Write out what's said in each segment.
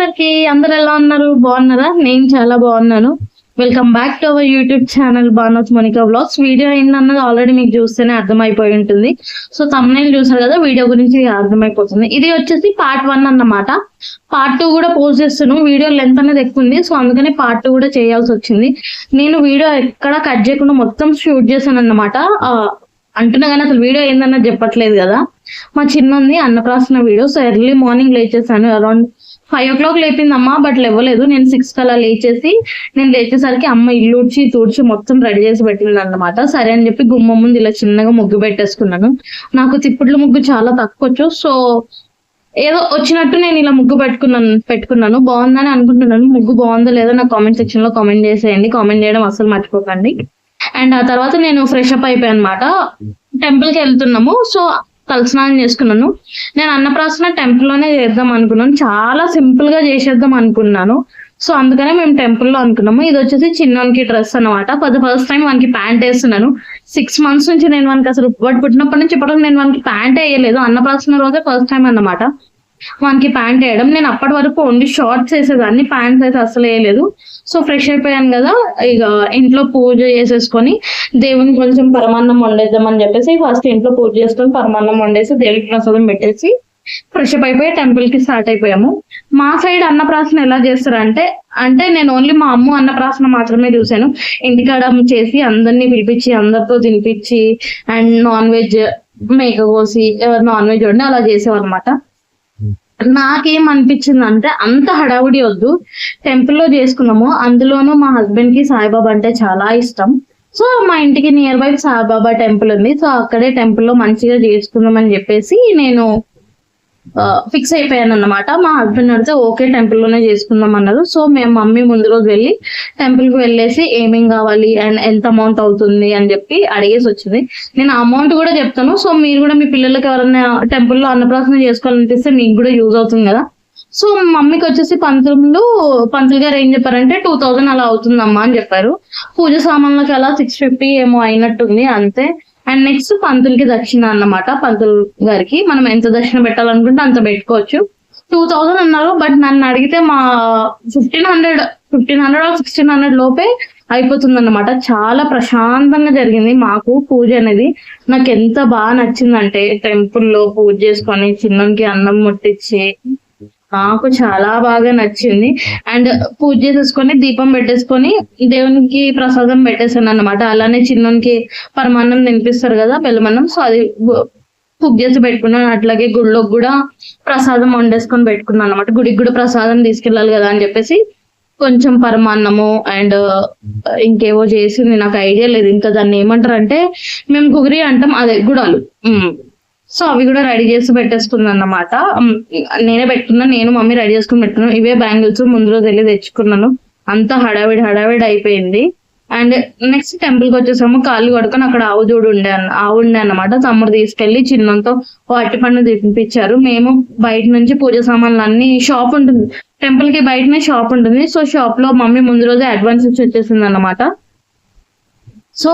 అందరికి అందరు ఎలా ఉన్నారు? బాగున్నారా? నేను చాలా బాగున్నాను. Welcome back to our YouTube channel Banoth Monika vlogs video ఏంటన్నది ఆల్రెడీ మీకు చూస్తేనే అర్థమైపోయి ఉంటుంది. సో తమ్నైల్ చూసారు కదా వీడియో గురించి అర్థమైపోతుంది. ఇది వచ్చేసి పార్ట్ వన్ అన్నమాట. పార్ట్ టూ కూడా పోస్ట్ చేస్తున్నాను వీడియో లెంత్ అనేది ఎక్కువ ఉంది. సో అందుకని పార్ట్ టూ కూడా చేయాల్సి వచ్చింది. నేను వీడియో ఎక్కడ కట్ చేయకుండా మొత్తం షూట్ చేశాను అన్నమాట అంటున్నా కానీ అసలు వీడియో ఏందన్నది చెప్పట్లేదు కదా. మా చిన్న ఉంది Annaprasana video so early morning లేచేసాను around five o'clock లేపిందమ్మా బట్ లేవలేదు. నేను సిక్స్ కల్లా లేచేసి నేను లేచేసరికి అమ్మ ఇల్లు ఉడ్చి తూడ్చి మొత్తం రెడీ చేసి పెట్టింది అనమాట సరే అని చెప్పి గుమ్మ ముందు ఇలా చిన్నగా ముగ్గు పెట్టేసుకున్నాను. నాకు తిప్పుట్ల ముగ్గు చాలా తక్కువచ్చు. సో ఏదో వచ్చినట్టు నేను ఇలా ముగ్గు పెట్టుకున్నాను పెట్టుకున్నాను. బాగుందని అనుకుంటున్నాను. ముగ్గు బాగుందో లేదో నాకు కామెంట్ సెక్షన్లో కామెంట్ చేసేయండి. కామెంట్ చేయడం అసలు మర్చిపోకండి. అండ్ ఆ తర్వాత నేను ఫ్రెష్ అప్ అయిపోయాను అనమాట టెంపుల్కి వెళ్తున్నాము. సో తలస్నానం చేసుకున్నాను. నేను అన్నప్రాసన టెంపుల్లోనే చేద్దాం అనుకున్నాను. చాలా సింపుల్గా చేసేద్దాం అనుకున్నాను. సో అందుకనే మేము టెంపుల్లో అనుకున్నాము. ఇది వచ్చేసి చిన్నోనికి డ్రెస్ అన్నమాట. పది ఫస్ట్ టైం వానికి ప్యాంట్ వేస్తున్నాను. సిక్స్ మంత్స్ నుంచి నేను వానికి అసలు వాడు పుట్టినప్పటి నుంచి ఇప్పటివరకు నేను వానికి ప్యాంట్ వేయలేదు. అన్నప్రాసన రోజే ఫస్ట్ టైం అన్నమాట. వానికి ప్యాంట్ వేయడం. నేను అప్పటి వరకు ఓన్లీ షార్ట్స్ వేసేదాన్ని ప్యాంట్స్ అయితే అసలు వేయలేదు. సో ఫ్రెష్ అయిపోయాను కదా ఇక ఇంట్లో పూజ చేసేసుకొని దేవునికి కొంచెం పరమాన్నం వండేద్దామని చెప్పేసి ఫస్ట్ ఇంట్లో పూజ చేసుకొని పరమాన్నం వండేసి దేవుడికి ప్రసాదం పెట్టేసి ఫ్రెష్ అప్ అయిపోయి టెంపుల్కి స్టార్ట్ అయిపోయాము. మా సైడ్ అన్నప్రాసన ఎలా చేస్తారంటే అంటే నేను ఓన్లీ మా అమ్మ అన్నప్రాసన మాత్రమే చూశాను. ఇంటికాడ చేసి అందరినీ పిలిపించి అందరితో తినిపించి అండ్ నాన్ వెజ్ మేక కోసి నాన్ వెజ్ వండి అలా చేసేవారు అనమాట నాకేం అనిపించింది అంటే అంత హడావుడి వద్దు. టెంపుల్లో చేసుకున్నాము. అందులోనూ మా హస్బెండ్కి సాయిబాబా అంటే చాలా ఇష్టం. సో మా ఇంటికి నియర్ బై సాయిబాబా టెంపుల్ ఉంది. సో అక్కడే టెంపుల్లో మంచిగా చేసుకుందాం అని చెప్పేసి నేను ఫిక్స్ అయిపోయాను అన్నమాట మా హస్బెండ్ అడితే ఓకే టెంపుల్లోనే చేసుకుందాం అన్నారు. సో మేము మమ్మీ ముందు రోజు వెళ్ళి టెంపుల్కి వెళ్ళేసి ఏమేం కావాలి అండ్ ఎంత అమౌంట్ అవుతుంది అని చెప్పి అడిగేసి వచ్చింది. నేను అమౌంట్ కూడా చెప్తాను. సో మీరు కూడా మీ పిల్లలకి ఎవరైనా టెంపుల్లో అన్నప్రాసన చేసుకోవాలనిపిస్తే మీకు కూడా యూజ్ అవుతుంది కదా. సో మమ్మీకి వచ్చేసి పంతులు పంతులు గారు ఏం చెప్పారంటే టూ థౌజండ్ అలా అవుతుందమ్మా అని చెప్పారు. పూజ సామాన్లకి అలా సిక్స్ ఫిఫ్టీ ఏమో అయినట్టుంది అంతే. అండ్ నెక్స్ట్ పంతులకి దక్షిణ అన్నమాట. పంతులు గారికి మనం ఎంత దక్షిణ పెట్టాలనుకుంటే అంత పెట్టుకోవచ్చు. టూ థౌజండ్ అన్నారు బట్ నన్ను అడిగితే మా fifteen hundred fifteen hundred sixteen hundred లోపే అయిపోతుంది అన్నమాట చాలా ప్రశాంతంగా జరిగింది మాకు పూజ అనేది. నాకు ఎంత బాగా నచ్చిందంటే టెంపుల్లో పూజ చేసుకొని చిన్నకి అన్నం ముట్టించి నాకు చాలా బాగా నచ్చింది. అండ్ పూజ చేసేసుకొని దీపం పెట్టేసుకొని దేవునికి ప్రసాదం పెట్టేసాను అన్నమాట అలానే చిన్నకి పరమాన్నం తినిపిస్తారు కదా బెల్లమన్నం. సో అది పూజ కుక్ చేసి పెట్టుకున్నాను. అట్లాగే గుడిలోకి కూడా ప్రసాదం వండేసుకొని పెట్టుకున్నాను అనమాట గుడికి కూడా ప్రసాదం తీసుకెళ్ళాలి కదా అని చెప్పేసి కొంచెం పరమాన్నము అండ్ ఇంకేవో చేసింది నాకు ఐడియా లేదు. ఇంకా దాన్ని ఏమంటారు అంటే మేము గుగిరి అంటాం అదే గుడాలు. సో అవి కూడా రెడీ చేసి పెట్టేసుకున్నాను అన్నమాట నేనే పెట్టుకున్నాను నేను మమ్మీ రెడీ చేసుకుని పెట్టుకున్నాను. ఇవే బ్యాంగిల్స్ ముందు రోజు వెళ్ళి తెచ్చుకున్నాను. అంతా హడావిడి హడావిడి అయిపోయింది. అండ్ నెక్స్ట్ టెంపుల్కి వచ్చేసాము. కాళ్ళు కడుకొని అక్కడ ఆవు చూడు ఉండే ఆవు ఉండే అనమాట తమ్ముడు తీసుకెళ్ళి చిన్నంతో వాటి పన్ను తినిపించారు. మేము బయట నుంచి పూజ సామాన్లు అన్ని షాప్ ఉంటుంది. టెంపుల్కి బయటనే షాప్ ఉంటుంది. సో షాప్లో మమ్మీ ముందు రోజే అడ్వాన్స్ ఇచ్చి వచ్చేసింది అన్నమాట సో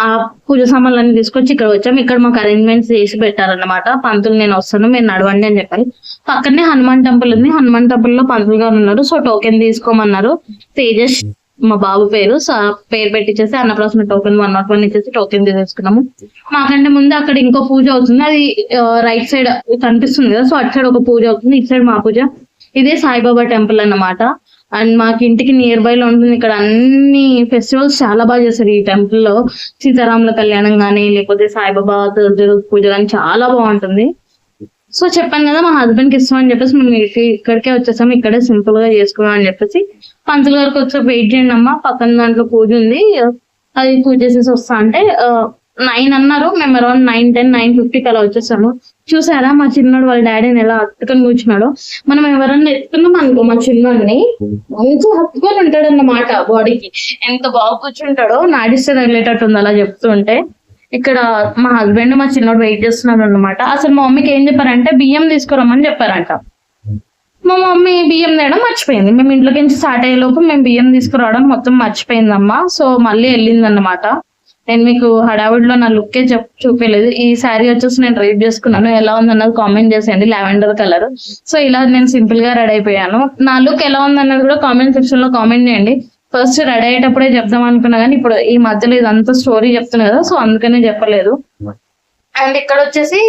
ఆ, పూజ సామాన్లు అన్ని తీసుకొచ్చి ఇక్కడ వచ్చాం. ఇక్కడ మాకు అరేంజ్మెంట్స్ చేసి పెట్టారన్నమాట. పంతులు నేను వస్తాను మీరు నడవండి అని చెప్పారు. పక్కనే హనుమాన్ టెంపుల్ ఉంది. హనుమాన్ టెంపుల్లో పంతులు గారు ఉన్నారు. So token తీసుకోమన్నారు. తేజస్ మా బాబు పేరు. సో పేరు పెట్టించేసి Annaprasana token one not one ఇచ్చేసి టోకెన్ తీసేసుకున్నాము మాకంటే ముందు అక్కడ ఇంకో పూజ అవుతుంది. అది రైట్ సైడ్ కనిపిస్తుంది కదా. సో అటు సైడ్ ఒక పూజ అవుతుంది ఇటు సైడ్ మా పూజ. ఇదే సాయిబాబా టెంపుల్ అన్నమాట. అండ్ మాకు ఇంటికి నియర్ బై లో ఉంటుంది. ఇక్కడ అన్ని ఫెస్టివల్స్ చాలా బాగా చేస్తారు ఈ టెంపుల్లో. సీతారాముల కళ్యాణం కానీ లేకపోతే సాయిబాబా థర్స్డే రోజు పూజ కానీ చాలా బాగుంటుంది. సో చెప్పాను కదా మా హస్బెండ్కి ఇస్తాం అని చెప్పేసి మేము ఇక్కడికే వచ్చేసాము. ఇక్కడే సింపుల్గా చేసుకున్నాం అని చెప్పేసి. పంతులు గారికి వచ్చి వెయిట్ చేయండి అమ్మా. పక్కన దాంట్లో పూజ ఉంది. అది పూజ చేసేసి వస్తా అంటే నైన్ అన్నారు. మేము అరౌండ్ నైన్ టెన్ నైన్ ఫిఫ్టీకి అలా వచ్చేసాము. చూసారా మా చిన్నోడు వాళ్ళ డాడీని ఎలా హత్తుకొని కూర్చున్నాడో? మనం ఎవరన్నా ఎత్తుకున్నాం అనుకో మా చిన్నోడిని. మంచిగా హత్తుకొని ఉంటాడు అన్నమాట బాడీకి. ఎంత బాగా కూర్చుంటాడో నాడిస్తే తగిలేటట్టు ఉంది అలా చెప్తుంటే. ఇక్కడ మా హస్బెండ్ మా చిన్నోడు వెయిట్ చేస్తున్నాడు అనమాట అసలు మా మమ్మీకి ఏం చెప్పారంటే బియ్యం తీసుకురమ్మని చెప్పారంట. మా మమ్మీ బియ్యం తేయడం మర్చిపోయింది. మేము ఇంట్లోకి నుంచి స్టార్ట్ అయ్యే లోపు మేము బియ్యం తీసుకురావడం మొత్తం మర్చిపోయిందమ్మా. సో మళ్ళీ వెళ్ళిందన్నమాట. నేను మీకు హడావుడిలో నా లుక్కే చెప్ చూపించలేదు ఈ శారీ వచ్చేసి నేను రేప్ చేసుకున్నాను. ఎలా ఉందన్నది కామెంట్ చేసేయండి. Lavender colour. సో ఇలా నేను సింపుల్గా రెడీ అయిపోయాను. నా లుక్ ఎలా ఉందన్నది కూడా కామెంట్ సెక్షన్లో కామెంట్ చేయండి. ఫస్ట్ రెడీ అయ్యేటప్పుడే చెప్దాం అనుకున్నా కానీ ఇప్పుడు ఈ మధ్యలో ఇదంతా స్టోరీ చెప్తున్నా కదా సో అందుకనే చెప్పలేదు. అండ్ ఇక్కడ వచ్చేసి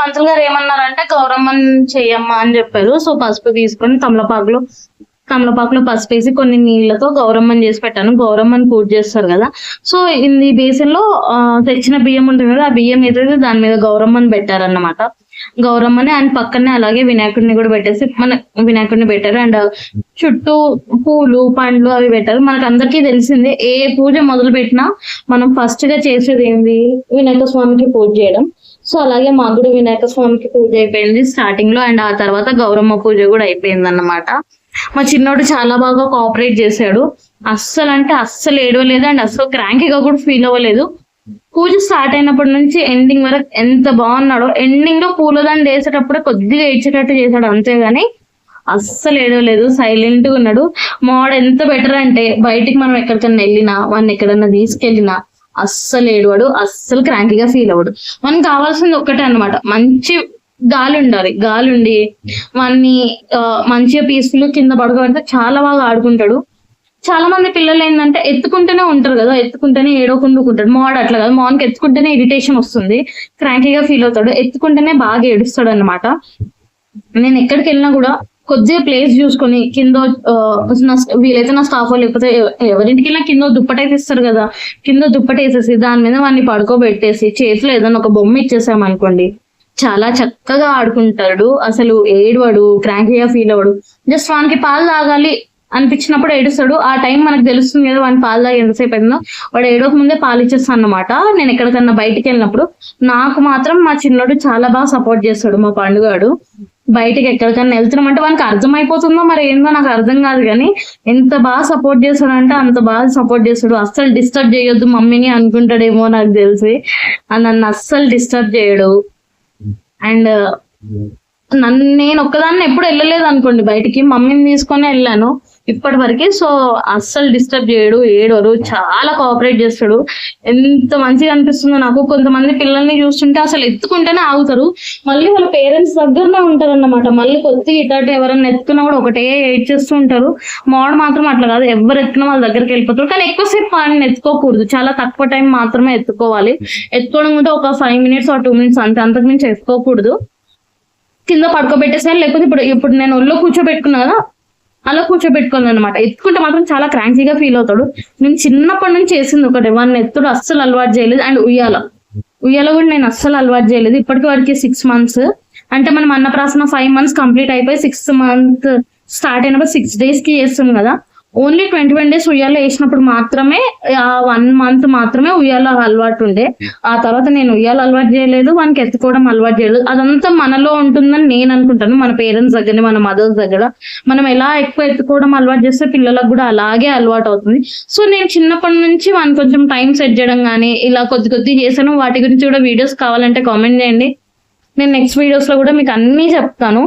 పంతులు గారు ఏమన్నారంటే గౌరమ్మని చెయ్యమ్మా అని చెప్పారు. సో పసుపు తీసుకొని తమలపాకులో తమలపాకులో పసుపు వేసి కొన్ని నీళ్ళతో గౌరమ్మని చేసి పెట్టాను. గౌరమ్మని పూజ చేస్తారు కదా. సో ఇది బేసిన్లో తెచ్చిన బియ్యం ఉంటుంది కదా ఆ బియ్యం ఏదైతే దాని మీద గౌరమ్మని పెట్టారన్నమాట. గౌరమ్మని అండ్ పక్కనే అలాగే వినాయకుడిని కూడా పెట్టేసి మన వినాయకుడిని పెట్టారు. అండ్ చుట్టూ పూలు పండ్లు అవి పెట్టారు. మనకు అందరికీ తెలిసిందే ఏ పూజ మొదలు పెట్టినా మనం ఫస్ట్గా చేసేది ఏంది? వినాయక స్వామికి పూజ చేయడం. సో అలాగే మాకు కూడా వినాయక స్వామికి పూజ అయిపోయింది స్టార్టింగ్లో. అండ్ ఆ తర్వాత గౌరమ్మ పూజ కూడా అయిపోయింది అన్నమాట మా చిన్నోడు చాలా బాగా కోఆపరేట్ చేశాడు. అస్సలు అంటే అస్సలు ఏడవలేదు అండ్ అస్సలు క్రాంకీగా కూడా ఫీల్ అవ్వలేదు. పూజ స్టార్ట్ అయినప్పటి నుంచి ఎండింగ్ వరకు ఎంత బాగున్నాడో. ఎండింగ్లో పూలదండ వేసేటప్పుడే కొద్దిగా ఇచ్చేటట్టు చేశాడు అంతేగాని అస్సలు ఏడవలేదు. సైలెంట్గా ఉన్నాడు. మావాడు ఎంత బెటర్ అంటే బయటికి మనం ఎక్కడికైనా వెళ్ళినా వాడిని ఎక్కడన్నా తీసుకెళ్ళినా అస్సలు ఏడవాడు. అస్సలు క్రాంకీగా ఫీల్ అవ్వడు. మనకి కావాల్సింది ఒక్కటే అన్నమాట. మంచి గాలి ఉండాలి గాలి ఉండి వాన్ని మంచిగా పీస్ఫుల్ కింద పడుకోబెడితే చాలా బాగా ఆడుకుంటాడు. చాలా మంది పిల్లలు ఏంటంటే ఎత్తుకుంటూనే ఉంటారు కదా ఎత్తుకుంటేనే ఏడవకుండా ఉంటాడు. మావాడు అట్లా కాదు మావానికి ఎత్తుకుంటేనే ఇరిటేషన్ వస్తుంది. క్రాంకీగా ఫీల్ అవుతాడు. ఎత్తుకుంటేనే బాగా ఏడుస్తాడు అనమాట నేను ఎక్కడికి వెళ్ళినా కూడా కొద్దిగా ప్లేస్ చూసుకొని కింద నా వీలైతే నా స్టాఫ్ లేకపోతే ఎవరింటికి వెళ్ళినా కింద దుప్పటి ఇస్తారు కదా కింద దుప్పట వేసేసి దాని మీద వాడిని పడుకోబెట్టేసి చేతిలో ఏదైనా ఒక బొమ్మ ఇచ్చేసామనుకోండి చాలా చక్కగా ఆడుకుంటాడు. అసలు ఏడవడు క్రాంకీగా ఫీల్ అవ్వడు. జస్ట్ వానికి పాలు తాగాలి అనిపించినప్పుడు ఏడుస్తాడు. ఆ టైం మనకు తెలుస్తుంది కదా వాని పాలు తాగి ఎంతసేపు అయిందో. వాడు ఏడోక ముందే పాలు ఇచ్చేస్తాను అనమాట నేను ఎక్కడికన్నా బయటికి వెళ్ళినప్పుడు నాకు మాత్రం మా చిన్నోడు చాలా బాగా సపోర్ట్ చేస్తాడు మా పండుగాడు. బయటికి ఎక్కడికన్నా వెళ్తున్నామంటే వానికి అర్థమైపోతుందో మరి ఏందో నాకు అర్థం కాదు కానీ ఎంత బాగా సపోర్ట్ చేస్తాడంటే అంత బాగా సపోర్ట్ చేస్తాడు. అస్సలు డిస్టర్బ్ చేయొద్దు మమ్మీని అనుకుంటాడేమో నాకు తెలిసి. ఆ నన్ను అస్సలు డిస్టర్బ్ చేయడు. అండ్ నన్ను నేను ఒక్కదాన్ని ఎప్పుడు వెళ్ళలేదు అనుకోండి బయటికి. మమ్మీని తీసుకొని వెళ్ళాను. ఇప్పటి వరకు సో అస్సలు డిస్టర్బ్ చేయడు ఏడోరు చాలా కోఆపరేట్ చేస్తాడు. ఎంత మంచిగా అనిపిస్తుందో నాకు. కొంతమంది పిల్లల్ని చూస్తుంటే అసలు ఎత్తుకుంటేనే ఆగుతారు. మళ్ళీ వాళ్ళ పేరెంట్స్ దగ్గరనే ఉంటారు అన్నమాట మళ్ళీ కొద్దిగా ఇటాటి ఎవరైనా ఎత్తుకున్నా కూడా ఒకటే ఎయిట్ చేస్తూ ఉంటారు. మోడ మాత్రం అట్లా కాదు. ఎవరు ఎత్తుకున్నా వాళ్ళ దగ్గరికి వెళ్ళిపోతారు. కానీ ఎక్కువసేపు వాడిని ఎత్తుకోకూడదు. చాలా తక్కువ టైం మాత్రమే ఎత్తుకోవాలి. ఎత్తుకోవడం కూడా ఒక five minutes or two minutes అంతే. అంతకు మించి ఎత్తుకోకూడదు. కింద పడుకోబెట్టేసాను లేకపోతే ఇప్పుడు ఇప్పుడు నేను ఒళ్ళో కూర్చోబెట్టుకున్నా కదా అలా కూర్చోబెట్టుకుంది అనమాట ఎత్తుకుంటే మాత్రం చాలా క్రాంకీగా ఫీల్ అవుతాడు. నేను చిన్నప్పటి నుంచి చేసింది ఒకటి. వాడిని ఎత్తుడు అస్సలు అలవాటు చేయలేదు. అండ్ ఉయ్యాల. ఉయ్యాల కూడా నేను అస్సలు అలవాటు చేయలేదు. ఇప్పటికి వాడికి సిక్స్ మంత్స్ అంటే మనం అన్నప్రాసన ఫైవ్ మంత్స్ కంప్లీట్ అయిపోయి సిక్స్త్ మంత్ స్టార్ట్ అయినప్పుడు సిక్స్ డేస్కి చేస్తాం కదా. ఓన్లీ ట్వంటీ వన్ డేస్ ఉయ్యాల వేసినప్పుడు మాత్రమే ఆ వన్ మంత్ మాత్రమే ఉయ్యాల అలవాటు ఉండే. ఆ తర్వాత నేను ఉయ్యాల అలవాటు చేయలేదు వానికి ఎత్తుకోవడం అలవాటు చేయలేదు. అదంతా మనలో ఉంటుందని నేను అనుకుంటాను. మన పేరెంట్స్ దగ్గర మన మదర్స్ దగ్గర. మనం ఎలా ఎక్కువ ఎత్తుకోవడం అలవాటు చేస్తే పిల్లలకు కూడా అలాగే అలవాటు అవుతుంది. సో నేను చిన్నప్పటి నుంచి వానికి కొంచెం టైం సెట్ చేయడం కానీ ఇలా కొద్ది కొద్ది చేశాను. వాటి గురించి కూడా వీడియోస్ కావాలంటే కామెంట్ చేయండి. నేను నెక్స్ట్ వీడియోస్లో కూడా మీకు అన్ని చెప్తాను.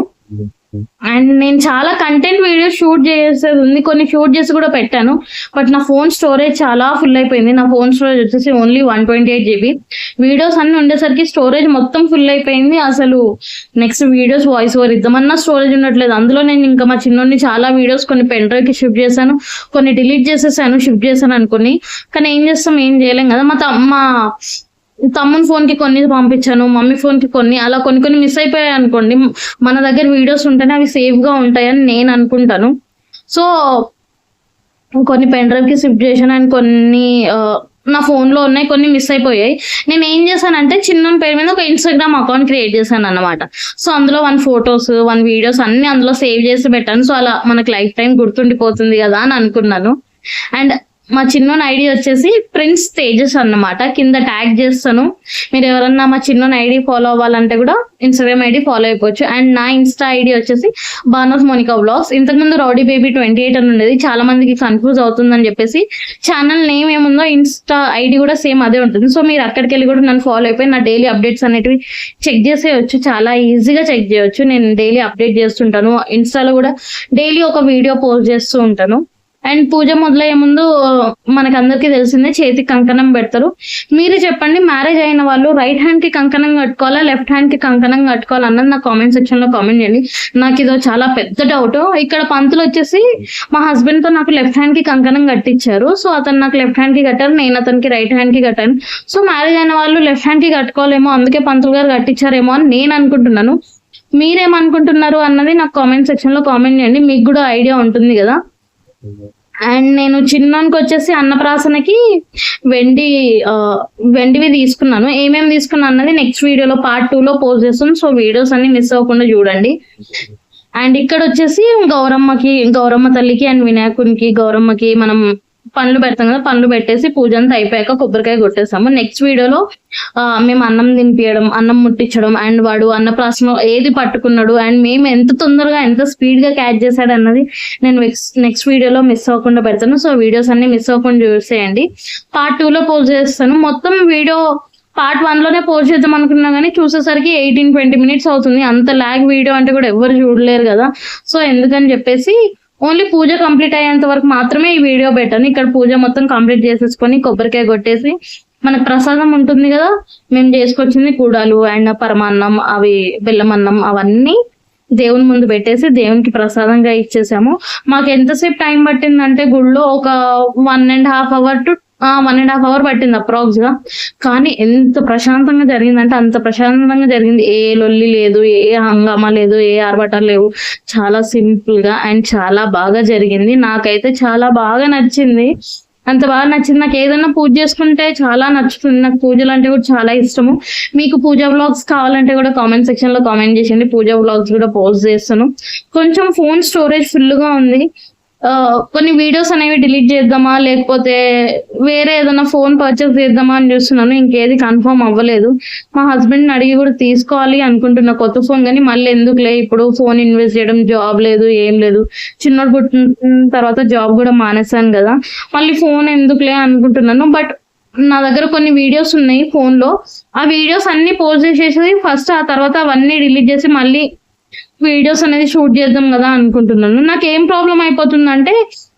అండ్ నేను చాలా కంటెంట్ వీడియోస్ షూట్ చేసేది ఉంది. కొన్ని షూట్ చేసి కూడా పెట్టాను. బట్ నా ఫోన్ స్టోరేజ్ చాలా ఫుల్ అయిపోయింది. నా ఫోన్ స్టోరేజ్ వచ్చేసి only one twenty eight GB videos అన్ని ఉండేసరికి స్టోరేజ్ మొత్తం ఫుల్ అయిపోయింది. అసలు నెక్స్ట్ వీడియోస్ వాయిస్ ఓవర్ ఇద్దామన్నా స్టోరేజ్ ఉండట్లేదు. అందులో నేను ఇంకా మా చిన్నోడిని చాలా వీడియోస్ కొన్ని పెన్ డ్రైవ్కి షిఫ్ట్ చేశాను. కొన్ని డిలీట్ చేసేసాను షిఫ్ట్ చేశాను అనుకుని. కానీ ఏం చేస్తాం? ఏం చేయలేం కదా. మా తమ్- మా తమ్ముని ఫోన్కి కొన్ని పంపించాను మమ్మీ ఫోన్కి కొన్ని అలా కొన్ని కొన్ని మిస్ అయిపోయాయి అనుకోండి. మన దగ్గర వీడియోస్ ఉంటేనే అవి సేఫ్గా ఉంటాయని నేను అనుకుంటాను. సో కొన్ని పెన్ డ్రైవ్కి షిఫ్ట్ చేశాను అండ్ కొన్ని నా ఫోన్లో ఉన్నాయి కొన్ని మిస్ అయిపోయాయి. నేను ఏం చేశానంటే చిన్న పేరు మీద ఒక ఇన్స్టాగ్రామ్ అకౌంట్ క్రియేట్ చేశాను అన్నమాట. సో అందులో వన్ ఫొటోస్ వన్ వీడియోస్ అన్ని అందులో సేవ్ చేసి పెట్టాను. సో అలా మనకు లైఫ్ టైం గుర్తుండిపోతుంది కదా అని అనుకున్నాను. అండ్ మా చిన్నోని ఐడి వచ్చేసి ప్రిన్స్ తేజస్ అన్నమాట. కింద ట్యాగ్ చేస్తాను. మీరు ఎవరన్నా మా చిన్నోని ఐడి ఫాలో అవ్వాలంటే కూడా ఇన్స్టాగ్రామ్ ఐడి ఫాలో అయిపోవచ్చు. అండ్ నా ఇన్స్టా ఐడి వచ్చేసి బానోస్ మోనికా బ్లాగ్స్ ఇంతకుముందు రౌడీ బేబీ ట్వంటీ ఎయిట్ అని ఉండేది. చాలా మందికి కన్ఫ్యూజ్ అవుతుందని చెప్పేసి ఛానల్ నేమ్ ఏముందో ఇన్స్టా ఐడి కూడా సేమ్ అదే ఉంటుంది. సో మీరు అక్కడికి వెళ్ళి కూడా నన్ను ఫాలో అయిపోయి నా డైలీ అప్డేట్స్ అనేటివి చెక్ చేసేయచ్చు. చాలా ఈజీగా చెక్ చేయొచ్చు. నేను డైలీ అప్డేట్ చేస్తుంటాను. ఇన్స్టాలో కూడా డైలీ ఒక వీడియో పోస్ట్ చేస్తూ ఉంటాను. అండ్ పూజ మొదలయ్యే ముందు మనకి అందరికీ తెలిసిందే చేతికి కంకణం పెడతారు. మీరు చెప్పండి మ్యారేజ్ అయిన వాళ్ళు రైట్ హ్యాండ్కి కంకణం కట్టుకోవాలా లెఫ్ట్ హ్యాండ్కి కంకణం కట్టుకోవాలా అన్నది నా కామెంట్ సెక్షన్లో కామెంట్ చేయండి. నాకు ఇదో చాలా పెద్ద డౌట్ ఇక్కడ పంతులు వచ్చేసి మా హస్బెండ్తో నాకు లెఫ్ట్ హ్యాండ్కి కంకణం కట్టించారు సో అతను నాకు లెఫ్ట్ హ్యాండ్కి కట్టారు నేను అతనికి రైట్ హ్యాండ్కి కట్టాను. సో మ్యారేజ్ అయిన వాళ్ళు లెఫ్ట్ హ్యాండ్కి కట్టుకోవాలేమో అందుకే పంతులు గారు కట్టించారేమో అని నేను అనుకుంటున్నాను. మీరేమనుకుంటున్నారు అన్నది నాకు కామెంట్ సెక్షన్లో కామెంట్ చేయండి. మీకు కూడా ఐడియా ఉంటుంది కదా. అండ్ నేను చిన్నకి వచ్చేసి అన్నప్రాసనకి వెండి వెండివి తీసుకున్నాను. ఏమేమి తీసుకున్నాను అన్నది నెక్స్ట్ వీడియోలో పార్ట్ టూలో పోస్ట్ చేస్తాను సో వీడియోస్ అన్ని మిస్ అవ్వకుండా చూడండి. అండ్ ఇక్కడ వచ్చేసి గౌరమ్మకి గౌరమ్మ తల్లికి అండ్ వినాయకునికి గౌరమ్మకి మనం పండ్లు పెడతాం కదా పండ్లు పెట్టేసి పూజ అంతా అయిపోయాక కొబ్బరికాయ కొట్టేస్తాము. నెక్స్ట్ వీడియోలో మేము అన్నం తినిపించడం అన్నం ముట్టించడం అండ్ వాడు అన్నప్రాసన ఏది పట్టుకున్నాడు అండ్ మేము ఎంత తొందరగా ఎంత స్పీడ్గా క్యాచ్ చేశాడు అన్నది నేను నెక్స్ట్ వీడియోలో మిస్ అవ్వకుండా పెడతాను. సో వీడియోస్ అన్ని మిస్ అవ్వకుండా చూసేయండి. పార్ట్ టూ లో పోస్ట్ చేస్తాను. మొత్తం వీడియో పార్ట్ వన్లోనే పోస్ట్ చేద్దాం అనుకున్నా కానీ చూసేసరికి ఎయిటీన్ ట్వంటీ మినిట్స్ అవుతుంది. అంత లాగ్ వీడియో అంటే కూడా ఎవరు చూడలేరు కదా. సో ఎందుకని చెప్పేసి ఓన్లీ పూజ కంప్లీట్ అయ్యేంత వరకు మాత్రమే ఈ వీడియో పెట్టాను. ఇక్కడ పూజ మొత్తం కంప్లీట్ చేసేసుకొని కొబ్బరికాయ కొట్టేసి మనకు ప్రసాదం ఉంటుంది కదా మేము చేసుకొచ్చింది కూడాలు అండ్ పరమాన్నం అవి బెల్లం అన్నం అవన్నీ దేవుని ముందు పెట్టేసి దేవునికి ప్రసాదంగా ఇచ్చేసాము. మాకు ఎంతసేపు టైం పట్టిందంటే గుళ్ళో ఒక one and half hour to one and half hour పట్టింది అప్రాక్స్గా కానీ ఎంత ప్రశాంతంగా జరిగిందంటే అంత ప్రశాంతంగా జరిగింది. ఏ లొల్లి లేదు ఏ హంగామా లేదు ఏ ఆర్భటాలు లేవు. చాలా సింపుల్గా అండ్ చాలా బాగా జరిగింది. నాకైతే చాలా బాగా నచ్చింది. అంత బాగా నచ్చింది. నాకు ఏదైనా పూజ చేసుకుంటే చాలా నచ్చుతుంది. నాకు పూజలు అంటే కూడా చాలా ఇష్టము. మీకు పూజ బ్లాగ్స్ కావాలంటే కూడా కామెంట్ సెక్షన్లో కామెంట్ చేయండి పూజ బ్లాగ్స్ కూడా పోస్ట్ చేస్తాను. కొంచెం ఫోన్ స్టోరేజ్ ఫుల్గా ఉంది. కొన్ని వీడియోస్ అనేవి డిలీట్ చేద్దామా? లేకపోతే వేరే ఏదైనా ఫోన్ పర్చేస్ చేద్దామా అని చూస్తున్నాను. ఇంకేది కన్ఫర్మ్ అవ్వలేదు. మా హస్బెండ్ అడిగి కూడా తీసుకోవాలి అనుకుంటున్నా కొత్త ఫోన్ కానీ మళ్ళీ ఎందుకులే? ఇప్పుడు ఫోన్ ఇన్వెస్ట్ చేయడం జాబ్ లేదు ఏం లేదు. చిన్నోడు పుట్టిన తర్వాత జాబ్ కూడా మానేశాను కదా. మళ్ళీ ఫోన్ ఎందుకులే అనుకుంటున్నాను. బట్ నా దగ్గర కొన్ని వీడియోస్ ఉన్నాయి ఫోన్లో. ఆ వీడియోస్ అన్ని పోస్ట్ చేసేసి ఫస్ట్ ఆ తర్వాత అవన్నీ డిలీట్ చేసి మళ్ళీ వీడియోస్ అనేది షూట్ చేద్దాం కదా అనుకుంటున్నాను. నాకు ఏం ప్రాబ్లం అయిపోతుందంటే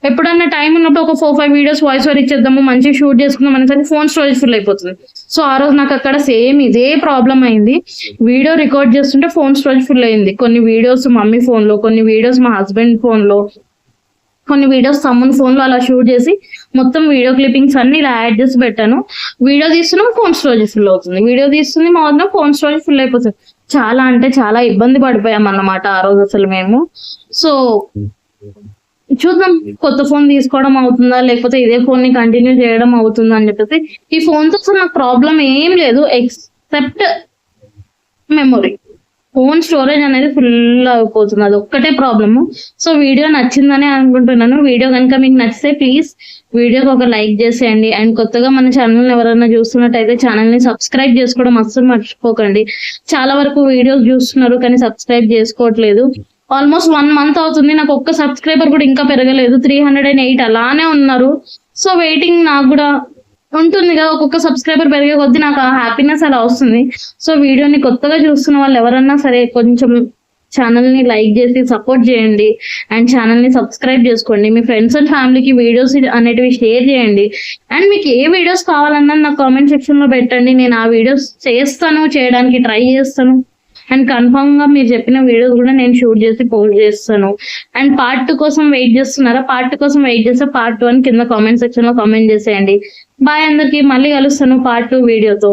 ఎప్పుడన్నా టైం ఉన్నప్పుడు ఒక four five videos voice over ఇచ్చేద్దాము మంచిగా షూట్ చేసుకుందాం అనేసరికి ఫోన్ స్టోరేజ్ ఫుల్ అయిపోతుంది. సో ఆ రోజు నాకు అక్కడ సేమ్ ఇదే ప్రాబ్లం అయింది. వీడియో రికార్డ్ చేస్తుంటే ఫోన్ స్టోరేజ్ ఫుల్ అయింది. కొన్ని వీడియోస్ మమ్మీ ఫోన్లో కొన్ని వీడియోస్ మా హస్బెండ్ ఫోన్లో కొన్ని వీడియోస్ తమ్ముని ఫోన్లో అలా షూట్ చేసి మొత్తం వీడియో క్లిప్పింగ్స్ అన్ని ఇలా యాడ్ చేసి పెట్టాను. వీడియో తీస్తున్నాం ఫోన్ స్టోరేజ్ ఫుల్ అవుతుంది. వీడియో తీస్తుంది మా వద్ద ఫోన్ స్టోరేజ్ ఫుల్ అయిపోతుంది. చాలా అంటే చాలా ఇబ్బంది పడిపోయాం అన్నమాట ఆ రోజు అసలు మేము. సో చూద్దాం కొత్త ఫోన్ తీసుకోవడం అవుతుందా లేకపోతే ఇదే ఫోన్ని కంటిన్యూ చేయడం అవుతుందా అని చెప్పేసి. ఈ ఫోన్తో అసలు నాకు ప్రాబ్లం ఏం లేదు ఎక్సెప్ట్ మెమొరీ ఫోన్ స్టోరేజ్ అనేది ఫుల్ అయిపోతుంది. అది ఒక్కటే ప్రాబ్లము సో వీడియో నచ్చిందని అనుకుంటున్నాను. వీడియో కనుక మీకు నచ్చితే ప్లీజ్ వీడియోకి ఒక లైక్ చేసేయండి. అండ్ కొత్తగా మన ఛానల్ ఎవరైనా చూస్తున్నట్టయితే ఛానల్ని సబ్స్క్రైబ్ చేసుకోవడం అస్సలు మర్చిపోకండి. చాలా వరకు వీడియోస్ చూస్తున్నారు కానీ సబ్స్క్రైబ్ చేసుకోవట్లేదు. ఆల్మోస్ట్ వన్ మంత్ అవుతుంది. నాకు ఒక్క సబ్స్క్రైబర్ కూడా ఇంకా పెరగలేదు. త్రీ హండ్రెడ్ అండ్ ఎయిట్ అలానే ఉన్నారు. సో వెయిటింగ్ నాకు కూడా ఉంటుంది కదా ఒక్కొక్క సబ్స్క్రైబర్ పెరిగే కొద్దీ నాకు ఆ హ్యాపీనెస్ అలా వస్తుంది. సో వీడియోని కొత్తగా చూస్తున్న వాళ్ళు ఎవరన్నా సరే కొంచెం ఛానల్ని లైక్ చేసి సపోర్ట్ చేయండి. అండ్ ఛానల్ని సబ్స్క్రైబ్ చేసుకోండి. మీ ఫ్రెండ్స్ అండ్ ఫ్యామిలీకి వీడియోస్ అనేటివి షేర్ చేయండి. అండ్ మీకు ఏ వీడియోస్ కావాలన్నా నాకు కామెంట్ సెక్షన్లో పెట్టండి. నేను ఆ వీడియోస్ చేస్తాను చేయడానికి ట్రై చేస్తాను. అండ్ కన్ఫర్మ్గా మీరు చెప్పిన వీడియోస్ కూడా నేను షూట్ చేసి పోస్ట్ చేస్తాను. అండ్ పార్ట్ టూ కోసం వెయిట్ చేస్తున్నారా? పార్ట్ టూ కోసం వెయిట్ చేస్తే పార్ట్ వన్ కింద కామెంట్ సెక్షన్లో కామెంట్ చేసేయండి. బాయ్ అందరికి. మళ్ళీ కలుస్తాను పార్ట్ టూ వీడియోతో